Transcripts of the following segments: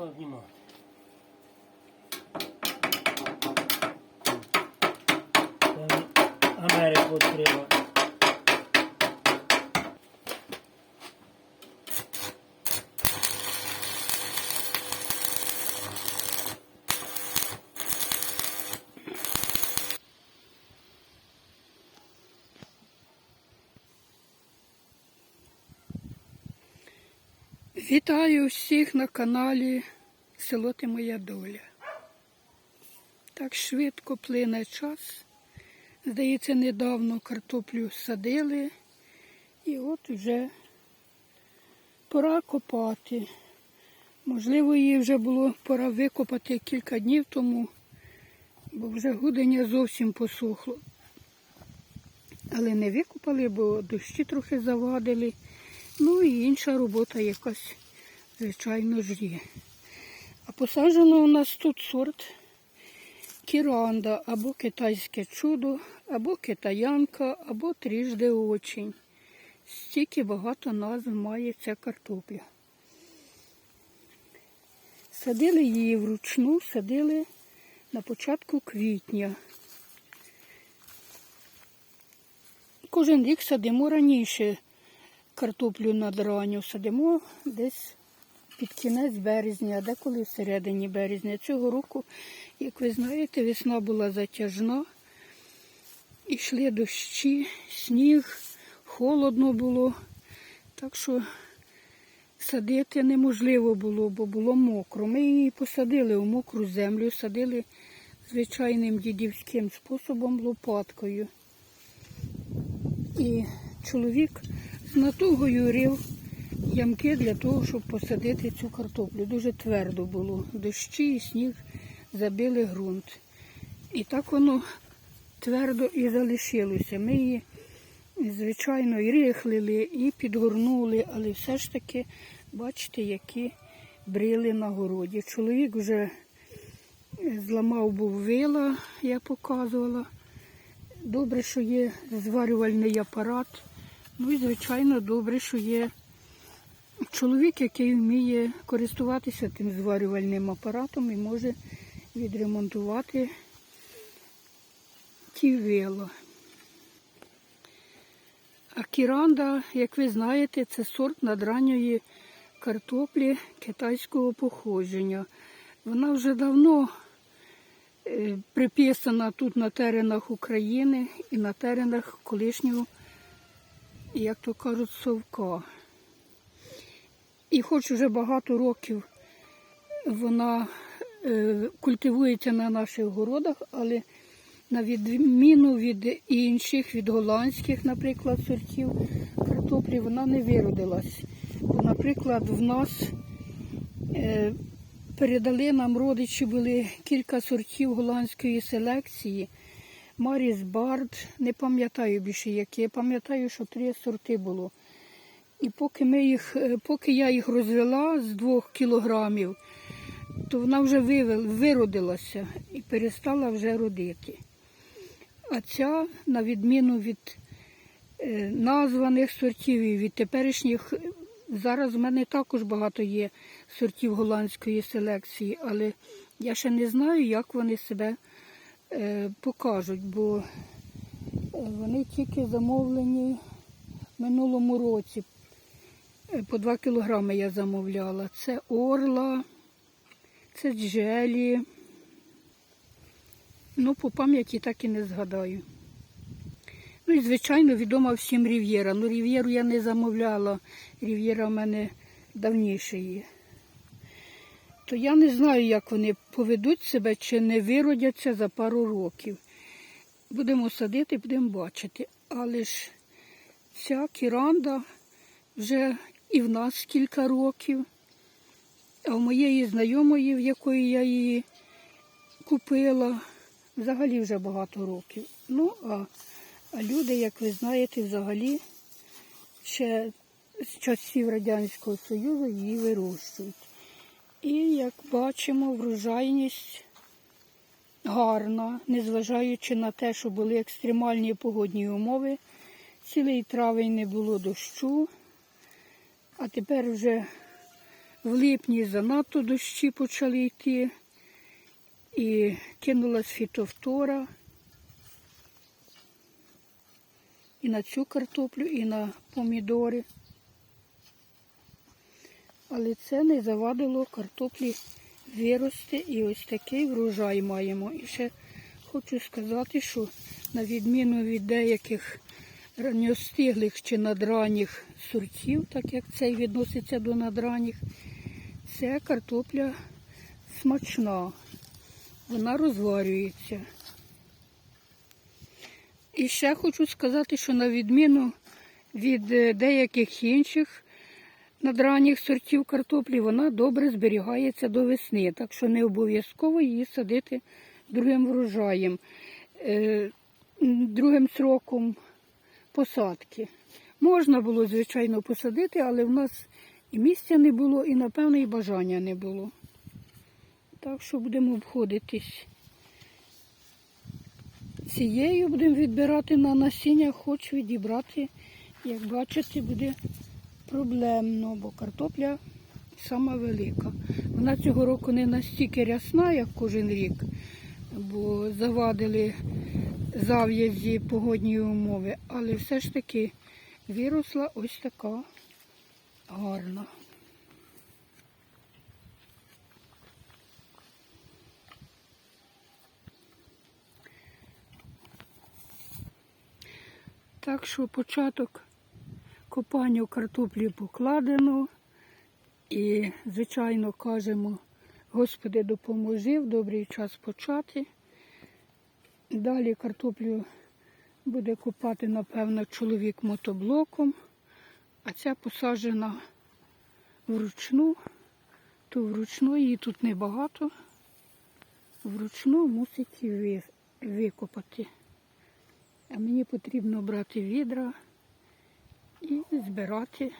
Пішла знімати. Америку відкрила. Вітаю всіх на каналі Село Ти Моя Доля. Так швидко плине час. Здається, недавно картоплю садили, і от вже пора копати. Можливо, її вже було пора викопати кілька днів тому, бо вже гудення зовсім посохло. Але не викопали, бо дощі трохи завадили. Ну і інша робота якась, звичайно ж є. А посаджено у нас тут сорт кіранда, або китайське чудо, або китаянка, або тріжди очень. Стільки багато назв має ця картопля. Садили її вручну, садили на початку квітня. Кожен рік садимо раніше картоплю над ранню садимо десь під кінець березня, а деколи всередині березня. Цього року, як ви знаєте, весна була затяжна. Ішли дощі, сніг, холодно було. Так що садити неможливо було, бо було мокро. Ми її посадили у мокру землю, садили звичайним дідівським способом лопаткою. І чоловік з натугою рив ямки для того, щоб посадити цю картоплю. Дуже твердо було. Дощі і сніг забили ґрунт. І так воно твердо і залишилося. Ми її, звичайно, і рихлили, і підгорнули, але все ж таки, бачите, які брили на городі. Чоловік вже зламав був вила, я показувала. Добре, що є зварювальний апарат. Ну і, звичайно, добре, що є чоловік, який вміє користуватися тим зварювальним апаратом і може відремонтувати ті вила. А кіранда, як ви знаєте, це сорт надранньої картоплі китайського походження. Вона вже давно е, приписана тут на теренах України і на теренах колишнього як то кажуть, совка. І хоч вже багато років вона е, культивується на наших городах, але на відміну від інших, від голландських, наприклад, сортів картоплі, вона не виродилась. Бо, наприклад, в нас е, передали нам родичі були кілька сортів голландської селекції. Маріс Бард, не пам'ятаю більше які. Пам'ятаю, що три сорти було. І поки ми їх, е, поки я їх розвела з двох кілограмів, то вона вже виродилася і перестала вже родити. А ця, на відміну від е, названих сортів і від теперішніх, зараз в мене також багато є сортів голландської селекції, але я ще не знаю, як вони себе е, покажуть, бо вони тільки замовлені в минулому році. Е, По 2 кілограми я замовляла. Це орла, це джелі. Ну, по пам'яті так і не згадаю. Ну і, звичайно, відома всім Рів'єра. Ну, Рів'єру я не замовляла. Рів'єра в мене давніше є. То я не знаю, як вони поведуть себе чи не виродяться за пару років. Будемо садити, будемо бачити. Але ж ця кіранда вже і в нас кілька років, а в моєї знайомої, в якої я її купила, взагалі вже багато років. Ну, а, а люди, як ви знаєте, взагалі ще з часів Радянського Союзу її вирощують. І, як бачимо, врожайність гарна, незважаючи на те, що були екстремальні погодні умови. Цілий травень не було дощу, а тепер вже В липні занадто дощі почали йти. І кинулась фітофтора. І на цю картоплю, і на помідори. Але це не завадило картоплі вирости і ось такий врожай маємо. І ще хочу сказати, що на відміну від деяких ранньостиглих чи надранніх сортів, так як цей відноситься до надранніх, це картопля смачна. Вона розварюється. І ще хочу сказати, що на відміну від е, деяких інших надранніх сортів картоплі, вона добре зберігається до весни, так що не обов'язково її садити другим врожаєм, е, другим сроком посадки. Можна було, звичайно, посадити, але в нас і місця не було, і, напевно, і бажання не було. Так що будемо обходитись. Цією будемо відбирати на насіння, хоч відібрати, як бачите, буде проблемно, бо картопля сама велика. Вона цього року не настільки рясна, як кожен рік, бо завадили зав'язі погодні умови, але все ж таки виросла ось така гарна. Так що початок копання картоплі покладено. І, звичайно, кажемо, Господи, допоможи в добрий час почати. Далі картоплю буде копати, напевно, чоловік мотоблоком, а ця посаджена вручну, то вручну її тут небагато. Вручну мусить її викопати. А мені потрібно брати відра і збирати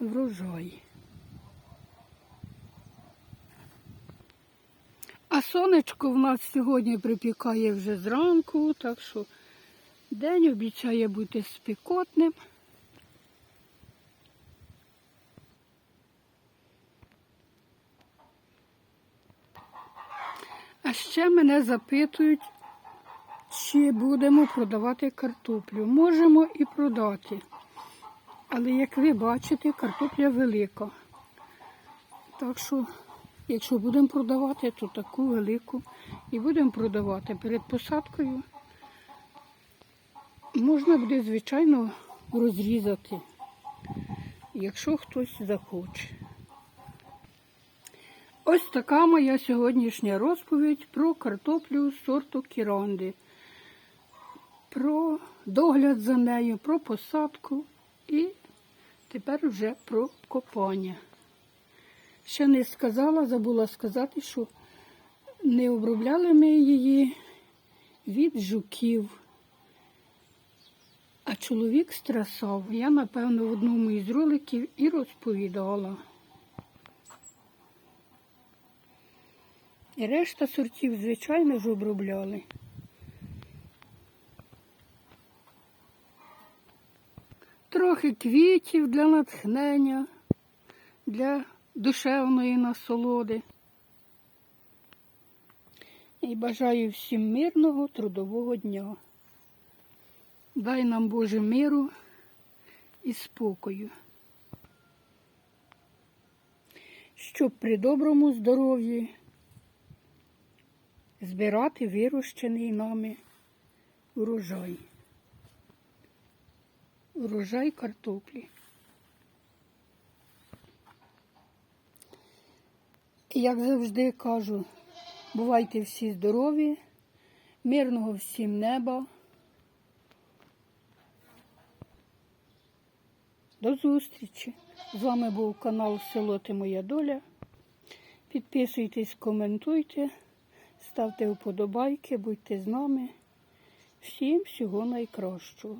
врожай. А сонечко в нас сьогодні припікає вже зранку, так що день обіцяє бути спекотним. А ще мене запитують, чи будемо продавати картоплю. Можемо і продати. Але як ви бачите, картопля велика. Так що, якщо будемо продавати, то таку велику і будемо продавати перед посадкою. Можна буде, звичайно, розрізати, якщо хтось захоче. Ось така моя сьогоднішня розповідь про картоплю сорту кіранди, про догляд за нею, про посадку і тепер вже про копання. Ще не сказала, забула сказати, що не обробляли ми її від жуків. А чоловік стресав. Я, напевно, в одному із роликів і розповідала. І решта сортів, звичайно ж, обробляли. Трохи квітів для натхнення, для душевної насолоди. І бажаю всім мирного трудового дня. Дай нам Боже миру і спокою. Щоб при доброму здоров'ї збирати вирощений нами урожай. Урожай картоплі. Як завжди кажу, бувайте всі здорові, мирного всім неба. До зустрічі! З вами був канал Село Ти Моя Доля. Підписуйтесь, коментуйте, ставте вподобайки, будьте з нами. Всім всього найкращого.